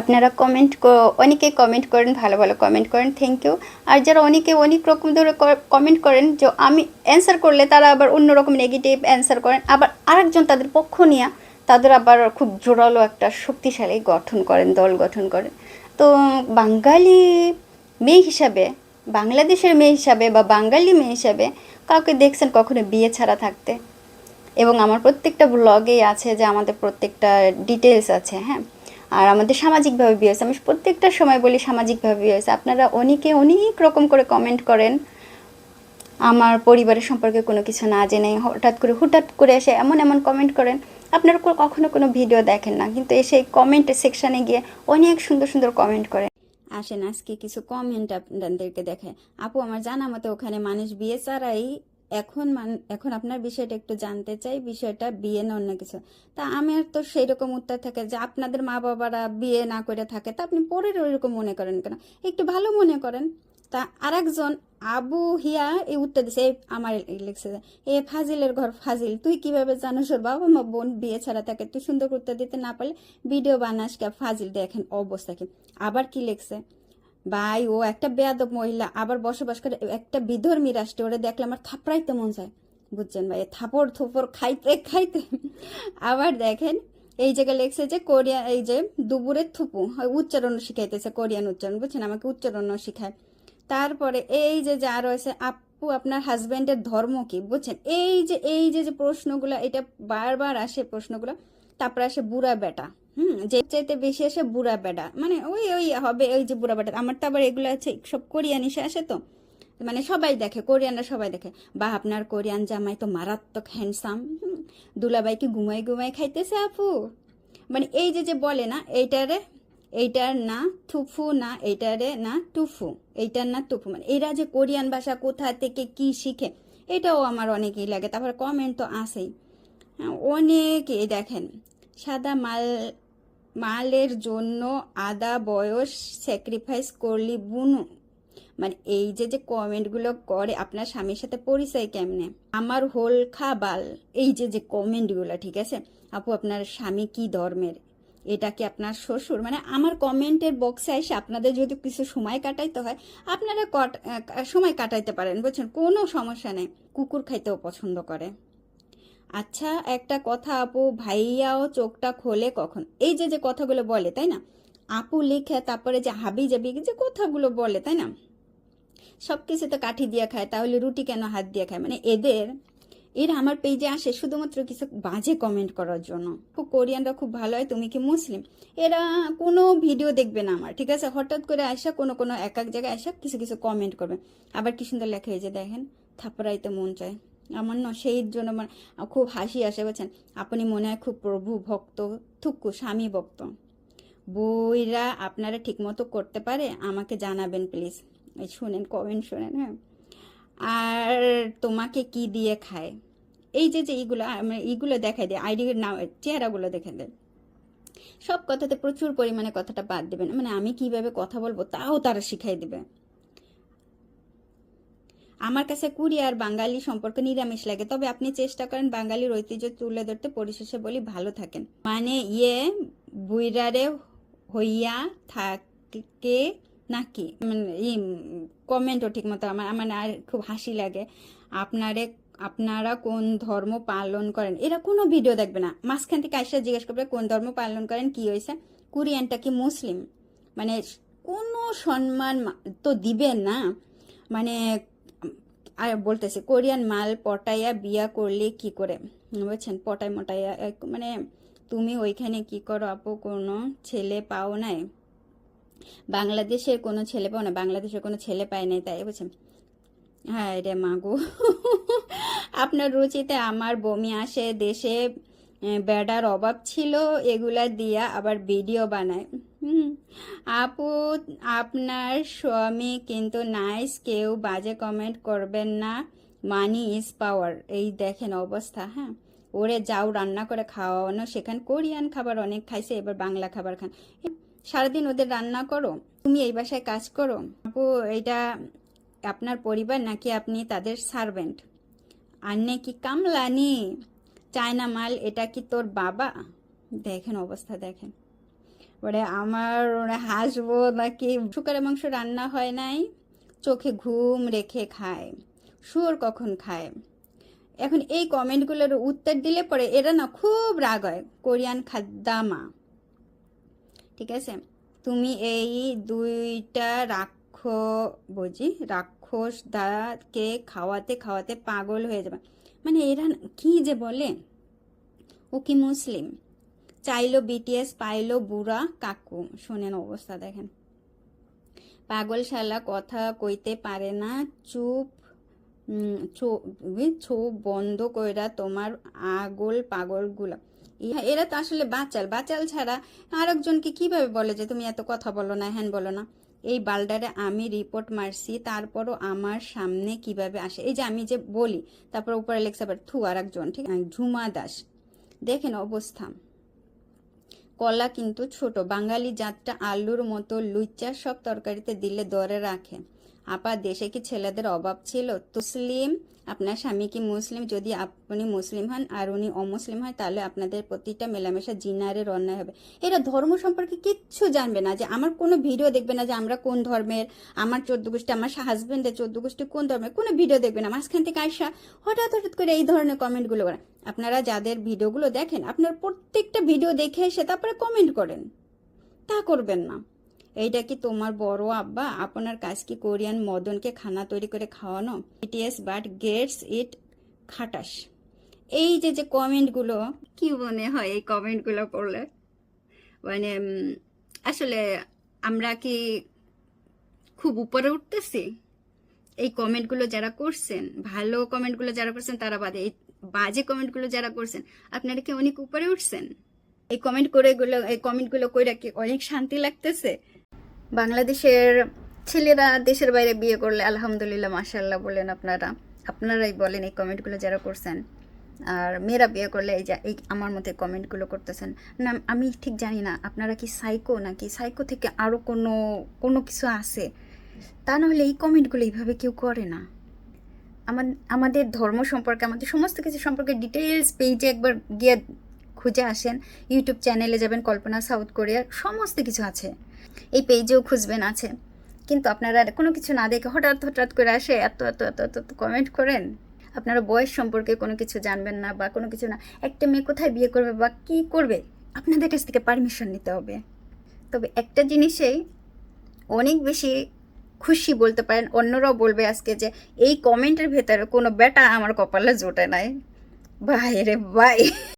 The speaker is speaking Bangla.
আপনারা কমেন্ট অনেকে কমেন্ট করেন, ভালো ভালো কমেন্ট করেন থ্যাংক ইউ আর যারা অনেকে অনেক রকম ধরে কমেন্ট করেন, যে আমি অ্যান্সার করলে তারা আবার অন্যরকম নেগেটিভ অ্যান্সার করেন, আবার আরেকজন তাদের পক্ষ নিয়ে তাদের আবার খুব জোরালো একটা শক্তিশালী গঠন করেন, দল গঠন করেন। তো বাঙালি মেয়ে হিসাবে, বাংলাদেশের মেয়ে হিসাবে বা বাঙালি মেয়ে হিসাবে কাউকে দেখছেন কখনো বিয়ে ছাড়া থাকতে? এবং আমার প্রত্যেকটা ব্লগেই আছে যে আমাদের প্রত্যেকটা ডিটেলস আছে হ্যাঁ? আর আমাদের সামাজিকভাবে বিয়ে হয়েছে আমি প্রত্যেকটা সময় বলি সামাজিকভাবে বিয়ে হয়েছে আপনারা অনেকে অনেক রকম করে কমেন্ট করেন। আমার পরিবারের সম্পর্কে কোনো কিছু না জেনে হঠাৎ করে, হুঠাৎ করে এসে এমন এমন কমেন্ট করেন, আপনারা কখনো কোনো ভিডিও দেখেন না, কিন্তু এসে কমেন্ট সেকশানে গিয়ে অনেক সুন্দর সুন্দর কমেন্ট করেন। আসেন, আজকে কিছু কমেন্ট আপনাদেরকে দেখায় আপু, আমার জানা মতো ওখানে মানুষ বিয়ে ছাড়াই এখন মান, এখন আপনার বিষয়টা একটু জানতে চাই, বিষয়টা বিয়ে না অন্য কিছু। তা আমার তো সেই রকম উত্তর থাকে যে আপনাদের মা বাবারা বিয়ে না করে থাকে, তা আপনি পরের ওইরকম মনে করেন কেন? একটু ভালো মনে করেন। তা আরেকজন, আবু হিয়া এই উত্তর দিছে আমার লিখছে এ ফাজিলের ঘর ফাজিল, তুই কীভাবে জানোস ওর বাবা মা বোন বিয়ে ছাড়া থাকে তুই সুন্দর উত্তর দিতে না পারলে? ভিডিও বানাস কে, ফাজিল দেখেন অবস্থা কি। আবার কি লিখছে? ভাই, ও একটা বেয়াদব মহিলা, আবার বসবাস করে একটা বিধর্মী রাষ্ট্রে, ওরা দেখলে আমার থাপড়াইতে মন চায়। বুঝছেন ভাই, থাপড় থুপড় খাইতে খাইতে। আবার দেখেন, এই জায়গায় লেখছে যে কোরিয়া, এই যে দুপুরের থুপু উচ্চারণ শিখাইতেছে, কোরিয়ান উচ্চারণ, বুঝছেন? আমাকে উচ্চারণ শিখায়। তারপরে এই যে যা রয়েছে, আপু, আপনার হাজবেন্ডের ধর্ম কি, বুঝছেন? এই যে এই যে যে প্রশ্নগুলো, এটা বারবার আসে প্রশ্নগুলো, তারপরে আসে বুড়া বেটা। হুম যে চাইতে বেশি আসে বুড়া বেটা মানে ওই ওই হবে ওই যে বুড়া বেটা আমার তো আবার এগুলো আছে সব কোরিয়ান এসে আসে তো। মানে সবাই দেখে কোরিয়ানরা সবাই দেখে। বা আপনার কোরিয়ান জামাই তো মারাত্মক হ্যান্ডসাম দুলাবাই কি ঘুমাই ঘুমাই খাইতেছে আপু। মানে এই যে যে বলে না এইটারে এইটার না থুফু না এইটারে না টুফু। এইটার না টুফু। মানে এরা যে কোরিয়ান ভাষা কোথা থেকে কি শিখে এটাও আমার অনেকেই লাগে। তারপর কমেন্ট তো আসেই হ্যাঁ, অনেকেই দেখেন। সাদা মাল মালের জন্য আদা বয়স স্যাক্রিফাইস করলি বুনু। মানে এই যে যে কমেন্টগুলো করে আপনার স্বামীর সাথে পরিচয় কেমনে? আমার হোল খাবাল। এই যে যে কমেন্টগুলো ঠিক আছে? আপু, আপনার স্বামী কি ধর্মের? এটা কি আপনার শ্বশুর? মানে আমার কমেন্টের বক্সে এসে আপনাদের যদি কিছু সময় কাটাইতে হয়, আপনারা সময় কাটাইতে পারেন, বুঝছেন? কোনো সমস্যা নেই। কুকুর খাইতেও পছন্দ করে। আচ্ছা একটা কথা আপু, ভাইয়াও চোখটা খোলে কখন? এই যে যে কথাগুলো বলে, তাই না? আপু লিখে, তারপরে যে হাবি জাবি, যে কথাগুলো বলে, তাই না? সব কিছু তো কাঠি দিয়ে খায়, তাহলে রুটি কেন হাত দিয়ে খায়? মানে এদের, এরা আমার পেজে আসে শুধুমাত্র কিছু বাজে কমেন্ট করার জন্য। খুব কোরিয়ানরা খুব ভালো হয়, তুমি কি মুসলিম? এরা কোনো ভিডিও দেখবে না আমার, ঠিক আছে? হঠাৎ করে আসা কোনো কোনো এক এক জায়গায় আসা কিছু কিছু কমেন্ট করবে। আবার কি সুন্দর লেখা হয়েছে দেখেন, থাপড়াইতে মন চায়। আমার না সেই জন্য আমার খুব হাসি আসে বলছেন আপনি মনে হয় খুব প্রভু ভক্ত থুক্কু স্বামী ভক্ত। বইরা আপনারা ঠিকমতো করতে পারে, আমাকে জানাবেন প্লিজ এই শোনেন কমেন্ট শোনেন হ্যাঁ? আর তোমাকে কি দিয়ে খায়? এই যে যে এইগুলো এইগুলো দেখাই দেয় আইডির নাম, চেহারাগুলো দেখে দেয় সব কথাতে প্রচুর পরিমাণে কথাটা বাদ দেবেন। মানে আমি কীভাবে কথা বলব, তাও তারা শিখাই দেবে। আমার কাছে কুড়ি আর বাঙালি সম্পর্কে নিরামিষ লাগে। তবে আপনি চেষ্টা করেন বাঙালির ঐতিহ্য তুলে ধরতে পরিশেষে বলি ভালো থাকেন। মানে ইয়ে বুইরারে হইয়া থাকে নাকি? মানে কমেন্টও ঠিক মতো আমার আমার আর খুব হাসি লাগে। আপনারে, আপনারা কোন ধর্ম পালন করেন? এরা কোনো ভিডিও দেখবে না। মাঝখান থেকে আইসা জিজ্ঞেস করবে, কোন ধর্ম পালন করেন? কি হয়েছে কোরিয়ানটা কি মুসলিম? মানে কোনো সম্মান তো দিবে না। মানে আর বলতেছে, কোরিয়ান মাল পটাইয়া বিয়া করলে কি করে? বুঝছেন? পটাই মটাইয়া মানে তুমি ওইখানে কি করো আপু? কোনো ছেলে পাও নাই। বাংলাদেশের কোনো ছেলে পাও না বাংলাদেশের কোনো ছেলে পায় নাই তাই, বুঝছেন? হ্যাঁ রে মাগু আপনার রুচিতে আমার বমি আসে, দেশে বেড়ার অভাব ছিল, এগুলা দিয়া আবার ভিডিও বানায়। হুম। আপু, আপনার স্বামী কিন্তু নাইস, কেউ বাজে কমেন্ট করবেন না। Money is power. এই দেখেন অবস্থা হ্যাঁ? ওরে যাও রান্না করে খাওয়ানো। সেখানে কোরিয়ান খাবার অনেক খাইছে, এবার বাংলা খাবার খান। সারাদিন ওদের রান্না করো, তুমি এই বাসায় কাজ করো। আপু, এটা আপনার পরিবার নাকি আপনি তাদের সার্ভেন্ট আন্নে কি কামলানি? চায়না মাল, এটা কি তোর বাবা? দেখেন অবস্থা, দেখেন। মানে আমার মানে হাসবো নাকি শুকারের মাংস রান্না হয় নাই, চোখে ঘুম রেখে খায়, শুয়োর কখন খায়। এখন এই কমেন্টগুলোর উত্তর দিলে পরে এরা না খুব রাগ হয়, কোরিয়ান খাদ্দামা। ঠিক আছে? তুমি এই দুইটা রাক্ষ বুঝি রাক্ষস দাকে খাওয়াতে খাওয়াতে পাগল হয়ে যাবে। মানে এরা কি যে বলে? ও কি মুসলিম? চাইলো বিটিএস, পাইলো বুড়া কাকু। শোনেন অবস্থা দেখেন। পাগল শালা কথা কইতে পারে না, চুপ চোখ বন্ধ কইরা তোমার আগল পাগলগুলা এরা তো আসলে বাচাল। বাচাল ছাড়া আরেকজনকে কীভাবে বলে যে তুমি এত কথা বলো না হ্যান বলো না? এই বালডারে আমি রিপোর্ট মারছি, তারপরও আমার সামনে কীভাবে আসে? এই যে আমি যে বলি, তারপর উপরে লেখছে আবার থু আর একজন ঠিক ঝুমা দাস। দেখেন অবস্থা। কলা কিন্তু ছোট। বাঙালি জাতটা আলুর মতো লুচ্চা সব তরকারিতে দিলে দরে রাখে। আপা, দেশে কি ছেলেদের অভাব ছিল? মুসলিম আপনার স্বামী কি মুসলিম? যদি আপনি মুসলিম হন আর উনি অমুসলিম হয়, তাহলে আপনাদের প্রতিটা মেলামেশা জিনারের অন্যায় হবে। এরা ধর্ম সম্পর্কে কিচ্ছু জানবে না যে আমার কোনো ভিডিও দেখবে না যে আমরা কোন ধর্মের, আমার চোদ্দ গোষ্ঠী, আমার হাজবেন্ডের চোদ্দ গোষ্ঠী কোন ধর্মের, কোনো ভিডিও দেখবে না। মাঝখান থেকে আসা হঠাৎ হঠাৎ করে এই ধরনের কমেন্টগুলো করে। আপনারা যাদের ভিডিওগুলো দেখেন, আপনার প্রত্যেকটা ভিডিও দেখে এসে তারপরে কমেন্ট করেন। তা করবেন না। এইটা কি তোমার বড় আব্বা? আপনার কাজ কি কোরিয়ান মদনকে খানা তৈরি করে খাওয়ানো? বিটিএস বাট গেটস ইট খাটাস। এই যে যে কমেন্টগুলো, কি মনে হয় এই কমেন্টগুলো পড়লে মানে আসলে আমরা কি খুব উপরে উঠতেছি? এই কমেন্টগুলো যারা করছেন, ভালো কমেন্টগুলো যারা করছেন, তারা বাদে এই বাজে কমেন্টগুলো যারা করছেন, আপনারা কি অনেক উপরে উঠছেন? এই কমেন্ট করে এই কমেন্টগুলো কইরা কি অনেক শান্তি লাগতেছে? বাংলাদেশের ছেলেরা দেশের বাইরে বিয়ে করলে আলহামদুলিল্লাহ মাশাল্লাহ বলেন আপনারা। আপনারাই বলেন এই কমেন্টগুলো যারা করছেন। আর মেয়েরা বিয়ে করলে এই যে, এই আমার মতে কমেন্টগুলো করতেছেন। না, আমি ঠিক জানি না, আপনারা কি সাইকো নাকি? সাইকো থেকে আরও কোনো কোনো কিছু আছে? তা নাহলে এই কমেন্টগুলো এইভাবে কেউ করে না। আমার- আমাদের ধর্ম সম্পর্কে, আমাদের সমস্ত কিছু সম্পর্কে ডিটেলস পেজে একবার গিয়ে খুঁজে আসেন। ইউটিউব চ্যানেলে যাবেন, কল্পনা সাউথ কোরিয়ার সমস্ত কিছু আছে। এই পেজেও খুঁজবেন আছে। কিন্তু আপনারা কোনো কিছু না দেখে হঠাৎ হঠাৎ করে আসে এত এত এত এত কমেন্ট করেন, আপনারা বয়স সম্পর্কে কোনো কিছু জানবেন না বা কোনো কিছু না। একটা মেয়ে কোথায় বিয়ে করবে বা কী করবে, আপনাদের কাছ থেকে পারমিশন নিতে হবে। তবে একটা জিনিসেই অনেক বেশি খুশি বলতে পারেন, অন্যরাও বলবে আজকে যে, এই কমেন্টের ভেতরে কোনো বেটা আমার কপালে জোটে নাই। ভাই রে ভাই।